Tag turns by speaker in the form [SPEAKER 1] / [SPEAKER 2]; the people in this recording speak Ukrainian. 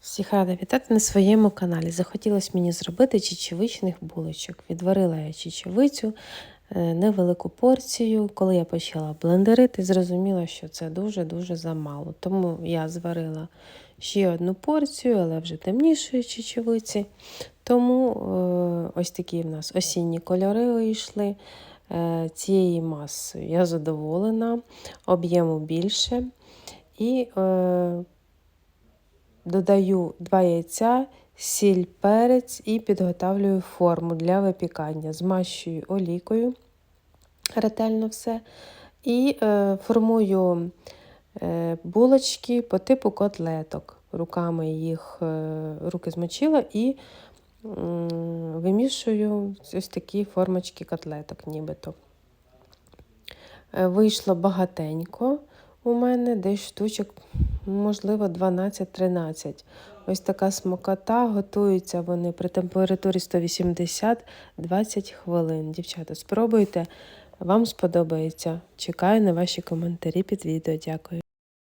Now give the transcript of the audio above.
[SPEAKER 1] Всіх рада вітати на своєму каналі. Захотілося мені зробити чечевичних булочок. Відварила я чечевицю, е, невелику порцію. Коли я почала блендерити, зрозуміла, що це дуже-дуже замало. Тому я зварила ще одну порцію, але вже темнішої чечевиці. Тому е, ось такі в нас осінні кольори вийшли. Е, Цією масою я задоволена, об'єму більше. І Додаю 2 яйця, сіль, перець і підготавлюю форму для випікання. Змащую олійкою ретельно все. І е, формую е, булочки по типу котлеток. Руками їх е, руки змочила і е, вимішую ось такі формочки котлеток, нібито. Е, вийшло багатенько у мене, десь штучок можливо, 12-13. Ось така смокота, Готуються вони при температурі 180 20 хвилин. Дівчата, спробуйте, вам сподобається. Чекаю на ваші коментарі під відео. Дякую.